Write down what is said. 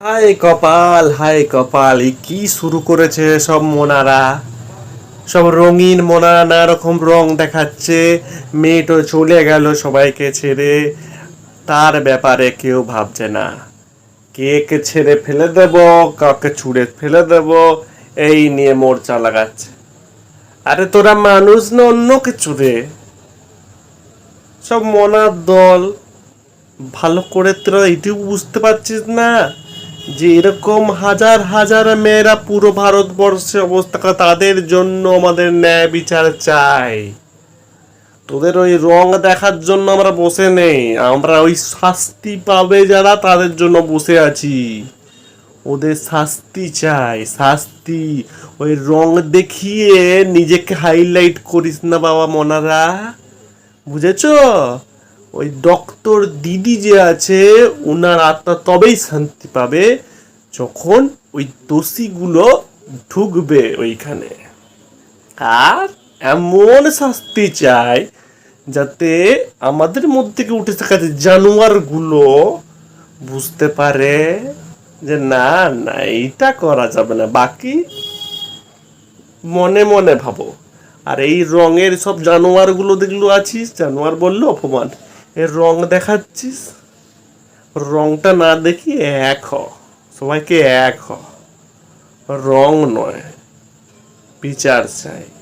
হায় কপাল হাই কপাল কি শুরু করেছে সব মোনারা? সব রঙিন মোনা নানা রকম রং দেখাচ্ছে। মেয়েটো চলে গেল সবাইকে ছেড়ে। তার ব্যাপারে কেউ ভাবছে না। কেকে ছেড়ে ফেলে দেব, কাকে ছুঁড়ে ফেলে দেব, এই নিয়ে মোর্চা লাগাচ্ছে আরে তোরা মানুষ না অন্য কিছু রে? সব মনার দল। ভালো করে তোরা এটিও বুঝতে পারছিস না? যে এরকম হাজার হাজার মেয়েরা পুরো ভারতবর্ষে অবস্থা তাদের জন্য আমাদের ন্যায় বিচার চাই। তোদের ওই রং দেখার জন্য আমরা বসে নেই। আমরা ওই শাস্তি পাবে যারা, তাদের জন্য বসে আছি। ওদের শাস্তি চাই, শাস্তি। ওই রং দেখিয়ে নিজেকে হাইলাইট করিস না বাবা মনারা। বুঝেছ? ওই ডক্টর দিদি যে আছে ওনার আত্মা তবেই শান্তি পাবে যখন ওই দোষীগুলো ঢুকবে ওইখানে। আর এমন শাস্তি চাই যাতে আমাদের মধ্যে থেকে উঠে থাকা যে জানোয়ারগুলো বুঝতে পারে যে না না, এইটা করা যাবে না। বাকি মনে মনে ভাবো। আর এই রঙের সব জানোয়ারগুলো দেখল আছিস? জানোয়ার বলল, অপমান। এর রং দেখাচ্ছিস? রংটা না দেখি এক হ। সবাইকে এক হ। রং নয়, বিচার চাই।